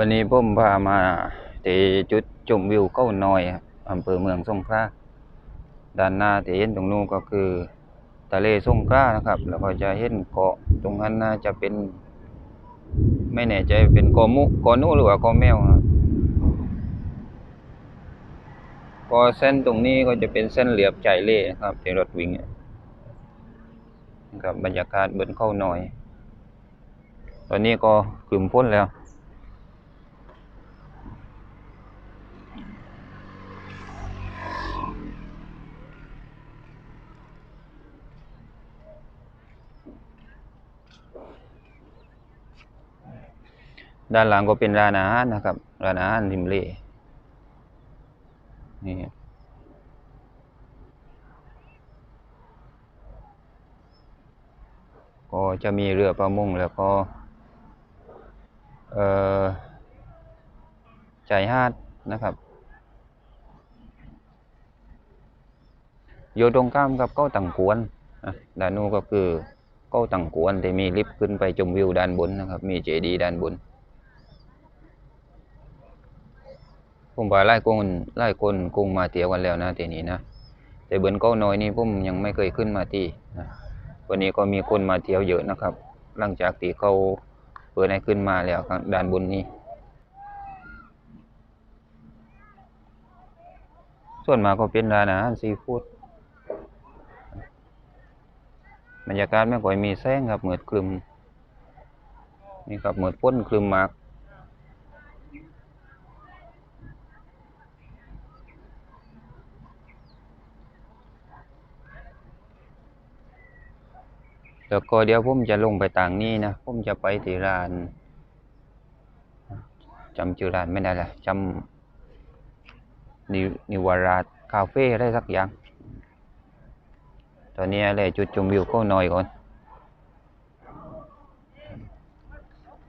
วันนี้ผมพามาที่จุดชมวิวเก้าน้อยอำเภอเมืองสงขลาด้านหน้าที่เห็นตรงนู้นก็คือทะเลสงขลานะครับ แล้วก็จะเห็นเกาะตรงนั้นน่าจะเป็น ไม่แน่ใจเป็นเกอมุเกอนูหรือว่าเกอแมวก็เส้นตรงนี้ก็จะเป็นเส้นเหลียบใจเล่นะครับที่รถวิ่งนะครับบรรยากาศบนเข้าหน่อย ตอนนี้ก็กลุ่มพ้นแล้ว ด้านหลังก็เป็นร้านอาหารนะครับร้านอาหารริมเลนี่ก็จะมีเรือประมงแล้วก็เอ่อชายหาดนะครับอยู่ตรงข้ามกับเก้าตังกวนอะด้านนู้นก็คือเก้าตังกวนที่มีลิฟต์ขึ้นไปชมวิวด้านบนนะครับ มีเจดีย์ด้านบน ผมว่าหลายคนหลายคนคงมาเที่ยวกันแล้วนะทีนี้นะแต่เบือนเก้าน้อยนี่ผมยังไม่เคยขึ้นมาที่นะวันนี้ก็มีคนมาเที่ยวเยอะนะครับ หลังจากที่เขาเปิดให้ขึ้นมาแล้วด้านบนนี้ ส่วนมากก็เป็นร้านอาหารซีฟู้ดบรรยากาศไม่ค่อยมีแสงครับเหมือดคลึมนี่ครับเหมือดพ้นคลึมมาก แล้วก็เดี๋ยวผมจะลงไปต่างนี้นะผมจะไปที่ร้านจำชื่อร้านไม่ได้ละจำนินิวาราคาเฟ่อะไรสักอย่าง ตอนนี้อะไรจุดชมวิวก็หน่อยก่อน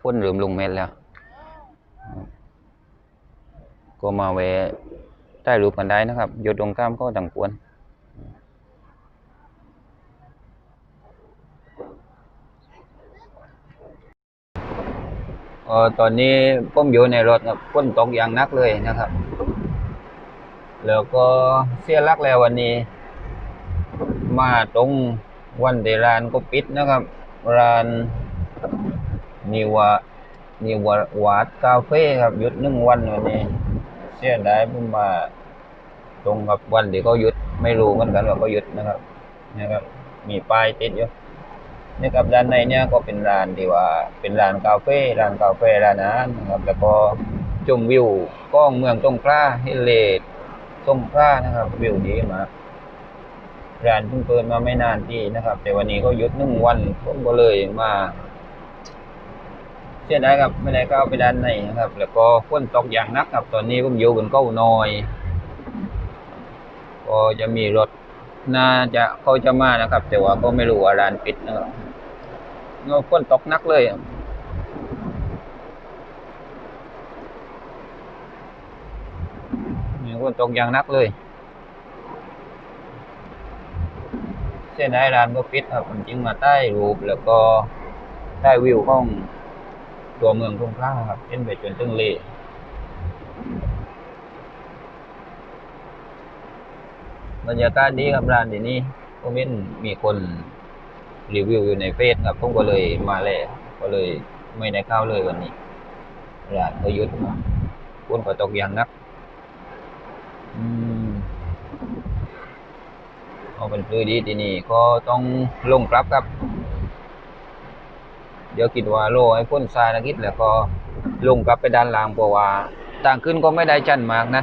ฝนเริ่มลงเม็ดแล้ว ก็มาแวะใต้รูปกันได้นะครับยู่ตรงข้ามก็ต่างควร เออตอนนี้ผมอยู่ในรถครับฝนตกอย่างนักเลยนะครับ แล้วก็เสียลักแล้ววันนี้ มาตรงวันที่ร้านก็ปิดนะครับ ร้านนิวานิวาวาดคาเฟ่ครับหยุดหนึ่งวันวันนี้ เสียดายผมมาตรงกับวันที่เขาหยุดไม่รู้เหมือนกันว่าเขาหยุดนะครับนะครับ มีป้ายติดอยู่ นี่ครับด้านในเนี่ยก็เป็นร้านที่ว่าเป็นร้านกาแฟร้านกาแฟร้านอาหารนะครับ แล้วก็ชมวิวกล้องเมืองสงขลาเฮเลดสงขลานะครับวิวดีมากร้านเพิ่งเปิดมาไม่นานที่นะครับ แต่วันนี้ก็หยุดหนึ่งวันผมก็เลยมาเสียดายครับไม่ได้เข้าไปด้านในนะครับ แล้วก็ฝนตกอย่างนักครับ ตอนนี้ผมอยู่บนเก้าน้อย ก็จะมีรถน่าจะเขาจะมานะครับ แต่ว่าก็ไม่รู้ว่าร้านปิดนะครับ เงาฝนตกนักเลยอะนี่ฝนตกอย่างนักเลย เส้นไหนร้านก็ปิดครับผมจึงมาใต้รูปแล้วก็ใต้วิวของตัวเมืองสงขลาครับเป็นไปจนตึงเลยบรรยากาศดีครับร้านที่นี่ผมเห็นมีคน รีวิวอยู่ในเฟซครับผมก็เลยมาแล้วก็เลยไม่ได้เข้าเลยวันนี้ร้านก็ยุดมาฝนก็ตกอย่างนักอืมเอาเป็นซื้อดีที่นี่ก็ต้องลงกลับครับ เดี๋ยวคิดว่าโลให้พ้นทรายนักกิจแล้วก็ลงกลับไปด้านล่างเพราะว่าต่างขึ้นก็ไม่ได้จันมากนะ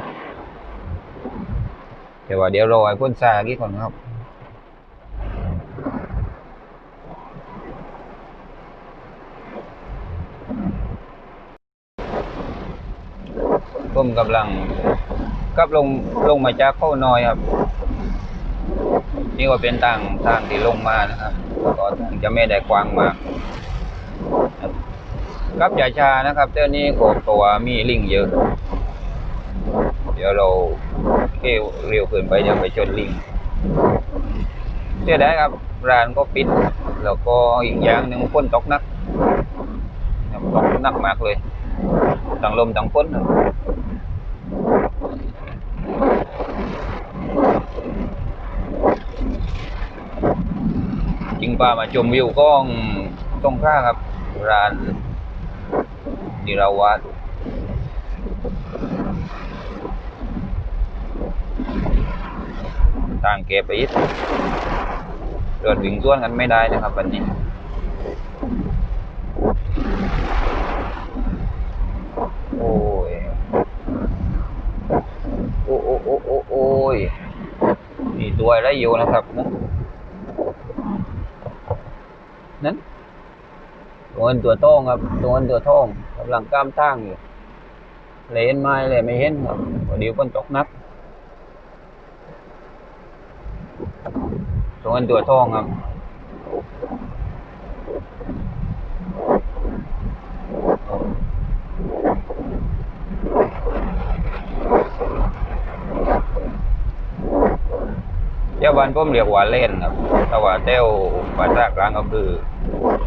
แต่ว่าเดี๋ยวรอให้พ้นทรายนักกิจก่อนครับ ผมกำลังกลับลงลงมาจากเข้าน้อยครับ นี่ก็เป็นทางทางที่ลงมานะครับก็ทางจะไม่ได้กว้างมากครับกลับยาชานะครับเจ้านี้ก็ตัวมีลิงเยอะ เดี๋ยวเราเกี่ยวเร็วเกินไปเดี๋ยวไปชนลิงเสียดายครับร้านก็ปิด แล้วก็อีกอย่างหนึ่งฝนตกนักครับตกนักมากเลยต่างลมต่างฝน ว่ามาชมวิวก้องตรงข้าครับ ร้านนิราวาสทางเก็บไปอีกเกิดวิ่งส่วนกันไม่ได้นะครับวันนี้โอ้ยโอ้โอ้โอ้โอ้โอ้ยมีตัวอะไรอยู่นะครับนะนั้น ตัวเงินตัวทองครับ ตัวเงินตัวทองกำลังกล้ามตั้งอยู่เลนไม้เลยไม่เห็นครับพอดีฝนตกนักตัวเงินตัวทองครับเจ้าบ้านผมเรียกว่าเล่นครับถ้าว่าเต้วภาษากลางก็คือ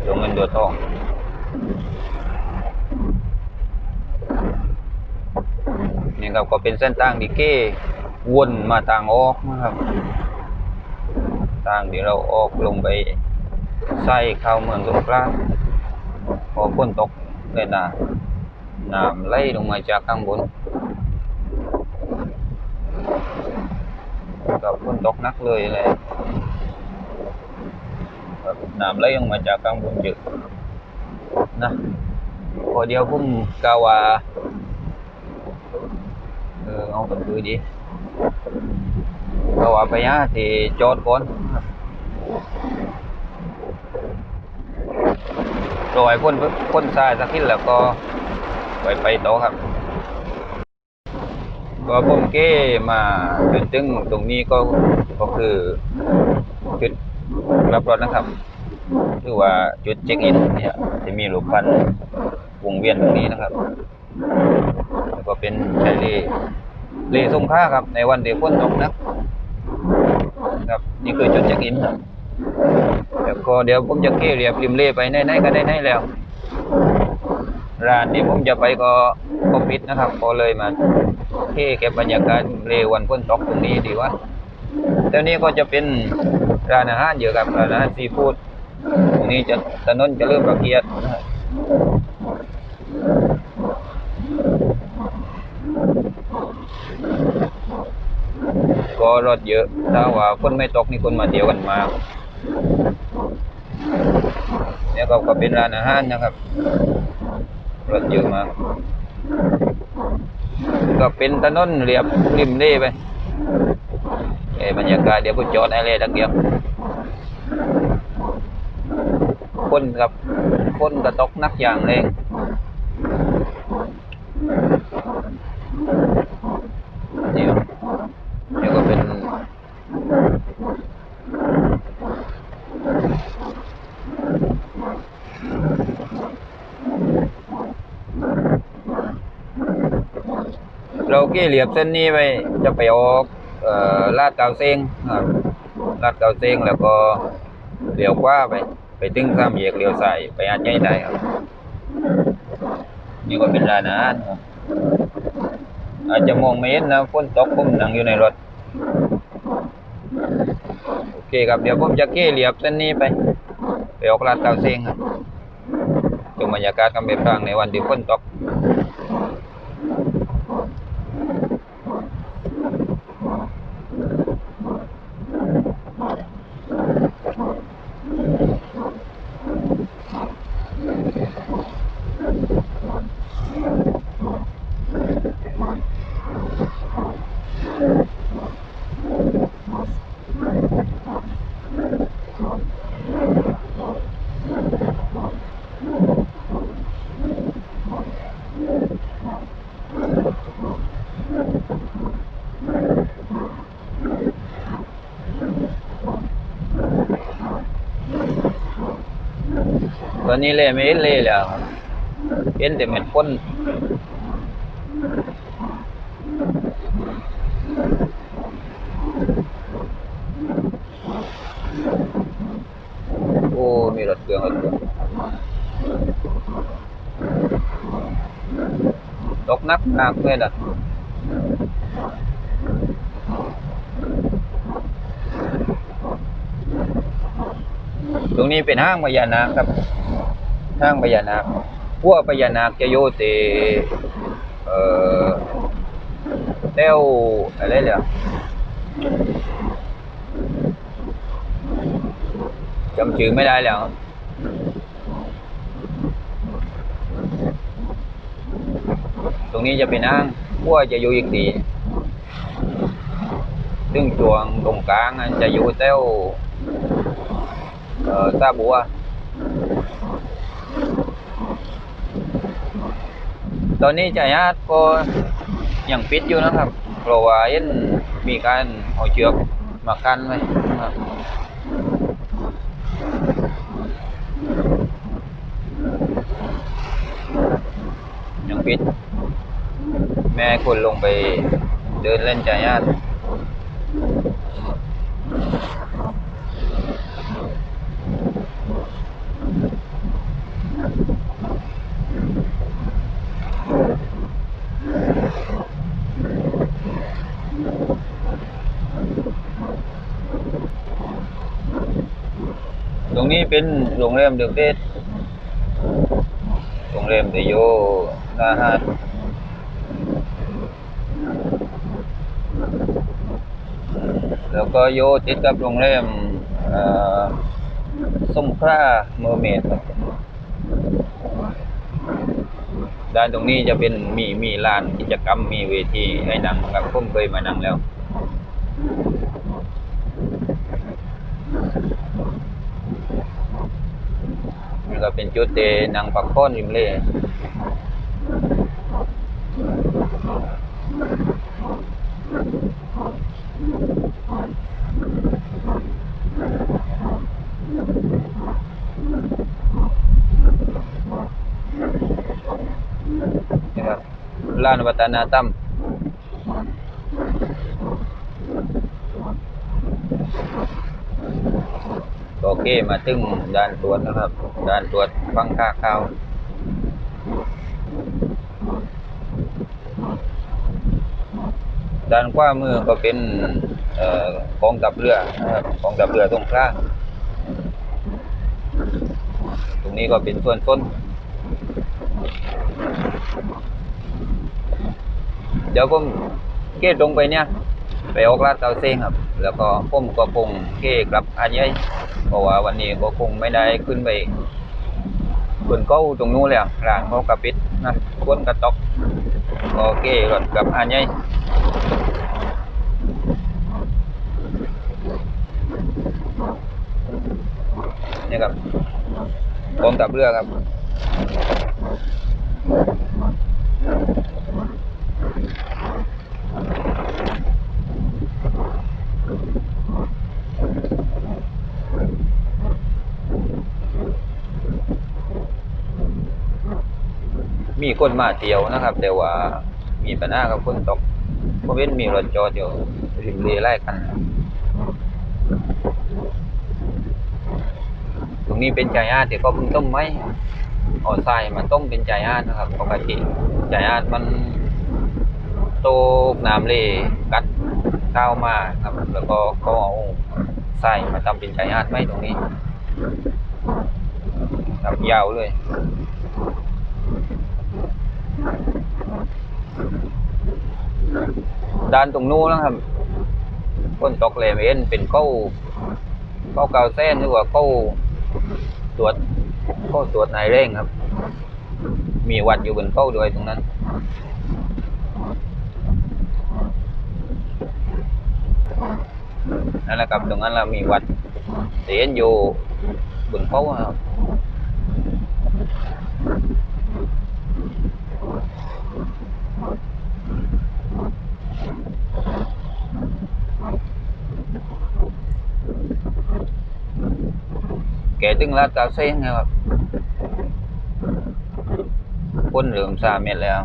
ตัวเงินตัวทองนี่ครับก็เป็นเส้นทางที่เก้วนมาทางออกนะครับ ทางที่เราออกลงไปใส่เข้าเมืองสงขลาพอฝนตกเลยนะน้ำไหลลงมาจากข้างบนก็ฝนตกนักเลยเลย น้ำไหลลงมาจากข้างบนเยอะนะพอเดียวผมกาว่าเออเอากันคือดีกาว่าไปฮะที่จอดก่อนรอยพ่นพ่นทรายสักทีแล้วก็ไปไปต่อครับ ก็ผมเก้มาจนถึงตรงนี้ก็ก็คือจุด รับรถนะครับหรือว่าจุดเช็คอินเนี่ยจะมีรูปพันวงเวียนตรงนี้นะครับแล้วก็เป็นชายเลเลสงค่าครับ ในวันเดียวฝนตกนักครับนี่คือจุดเช็คอินครับแล้วก็เดี๋ยวผมจะเก้เรียบริมเล่ไปไหนๆก็ได้ไหนแล้วร้านที่ผมจะไปก็ก็ปิดนะครับ ก็เลยมาเท่เก็บบรรยากาศเลวันฝนตกตรงนี้ดีว่าแถวนี้ก็จะเป็น ร้านอาหารเยอะครับร้านอาหารซีฟู้ดตรงนี้จะถนนจะเริ่มระเกียร์ก็รถเยอะ ถ้าว่าฝนไม่ตกนี่คนมาเที่ยวกันมากเนี่ยก็ก็เป็นร้านอาหารนะครับ รถเยอะมาก ก็เป็นถนนเรียบริมเล่ไปเอ้บรรยากาศเดี๋ยวผมจอดไอ้เล่ตะเกียบ คนกับคนกระตกนักอย่างแรงเดี๋ยวเดี๋ยวก็เป็นเราเกี่เหลียบเส้นนี้ไปจะไปออกออลาดเกาวเซงครับ ลาดเกาเซงแล้วก็เลี้ยวขวาไป ไปถึงสามแยกเลี้ยวซ้ายไปอาจใหญ่ได้ครับ นี่ก็เป็นร้านอาหารครับอาจจะมองไม่เห็นนะฝนตกผมนั่งอยู่ในรถโอเคครับเดี๋ยวผมจะเกี่เหลียบเส้นนี้ไปไปออกลาดเกาเซงครับดูบรรยากาศกำเบบทางในวันที่ฝนตก ตอนนี้เล่ไม่เห็นเล่แล้วครับเห็นแต่เม็ดฝนโอ้ มี นักหนักเลยนะตรงนี้เป็นห้างพญานาคครับ ห้างพญานาคพวกพญานาคจะอยู่ที่เอ่อเต้วอะไรเนี่ยจำชื่อไม่ได้แล้ว ตรง นี้จะเป็นห้างพวกจะอยู่อีกทีซึ่งช่วงตรงกลางจะอยู่เต้วเออซาบัวตอนนี้จ่ายญาติก็ยังปิดอยู่นะครับเพราะว่าเห็นมีการเอาเชือกมากันไว้ครับยังปิด ม่คนลงไปเดินเล่นจายาตตรงนี้เป็นโรงแรมเดอะเบสโรงแรมเดโยนาหาด แล้วก็โยติดกับโรงแรมเอ่อสงขลาเมอร์เมดครับด้านตรงนี้จะเป็นมีมีลานกิจกรรมมีเวทีให้นั่งครับผมเคยมานั่งแล้วนี่ก็เป็นจุดเตนั่งปักพ้อนริมเล่นี่ครับ ลานวัฒนธรรมโอเคมาตึงด่านตรวจนะครับด่านตรวจฟังค่าข้าวด้านขวามือก็เป็นเอ่อกองทัพเรือนะครับกองทัพเรือตรงกลางตรงนี้ก็เป็นส่วนต้น เดี๋ยวผมเกตรงไปเนี่ยไปออกลาดเตาเซ้งครับ แล้วก็ผมก็คงเก้กลับอันใหญ่เพราะว่าวันนี้ก็คงไม่ได้ขึ้นไปบนเก้าตรงนู้นแล้วร้านเขากระปิดนะควนกระตอกก็เก้รถกลับอันใหญ่นี่ครับกองทัพเรือครับ มีคนมาเที่ยวนะครับ แต่ว่ามีปัญหากับคนตกเพราะเว้นมีรถจอดอยู่ริมเรือไล่กันตรงนี้เป็นใจอาดที่เขาเพิ่งต้มไม้เอาทรายมาต้มเป็นใจอาดนะครับปกติใจอาดมันโตน้ำเลกัดข้าวมาครับ แล้วก็เขาเอาทรายมาทำเป็นใจอาดไม้ตรงนี้ครับยาวเลย ด้านตรงนู้นนะครับคนตกเลมเอ็นเป็นเก้าเก้าเกาเส้นหรือว่าเก้าตรวจเก้าตรวจนายเร่งครับ มีวัดอยู่บนเก้าด้วยตรงนั้นนั่นแหละครับตรงนั้นเรามีวัดเสียนอยู่บนเขาครับ kể từng lát cà phê nghe ครับคนเหลือมสามเม็ดแล้ว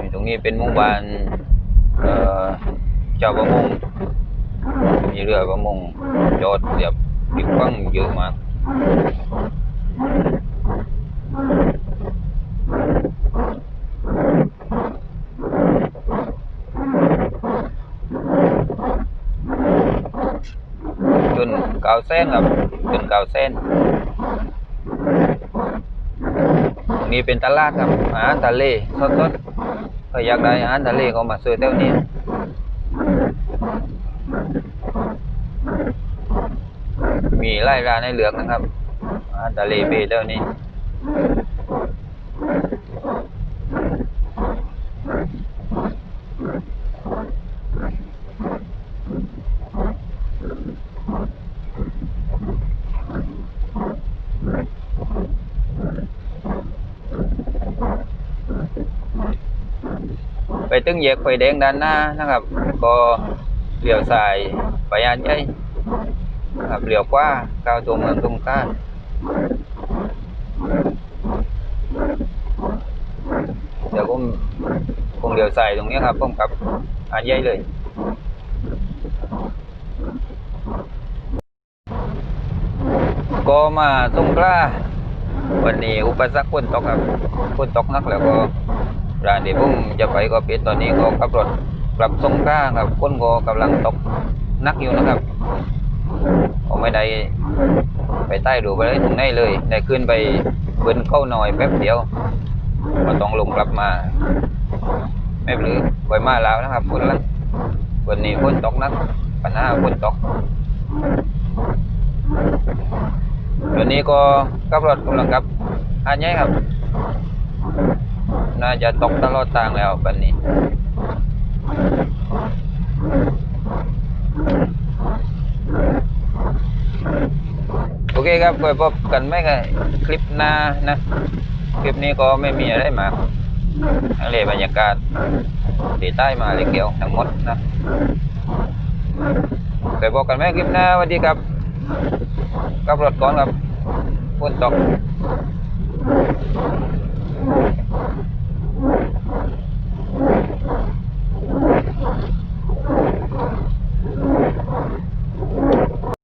นี่ตรงนี้เป็นมู่บ้านเอ่อเจ้าประมงมีเรือประมงจอดเรียบปิดฟังเยอะมาก จน เส้นครับจนเก่าเส้นนี่เป็นตลาดครับอาหารทะเลสดๆก็อยากได้อาหารทะเลก็มาซื้อแถวนี้มีไล่ร้านให้เลือกนะครับอาหารทะเลเบเท่านี้ ไปตึงแยกไฟแดงด้านหน้านะครับ ก็เลี้ยวซ้ายไปอันใหญ่นะครับเลี้ยวขวาเข้าตัวเมืองตุ้มก้านเดี๋ยวผมคงเลี้ยวซ้ายตรงนี้ครับผมกับอันใหญ่เลย ก็มาสงกล้าวันนี้อุปสรรคฝนตกครับฝนตกนักแล้วก็ ร้านที่ผมจะไปก็ปิดตอนนี้ก็ขับรถกลับสงกล้าครับฝนก็กำลังตกนักอยู่นะครับผมไม่ได้ไปใต้ดูไปเลยตรงไหนเลยได้ขึ้นไปเบิ้นเข้าหน่อยแป๊บเดียวก็ต้องลงกลับมาไม่หรือไว้มาแล้วนะครับฝนละวันนี้ฝนตกนักปัญหาฝนตกวันนี้ก็ขับรถกำลังกลับอันนี้ครับ น่าจะตกตลอดทางแล้ววันนี้โอเคครับก็พบกันไม่กันคลิปหน้านะ คลิปนี้ก็ไม่มีอะไรมากอะไรบรรยากาศตีใต้มาเลยเกี่ยวทั้งหมดนะเคยบอกกันไหมคลิปหน้าสวัสดีครับขับรถก่อนครับฝนตก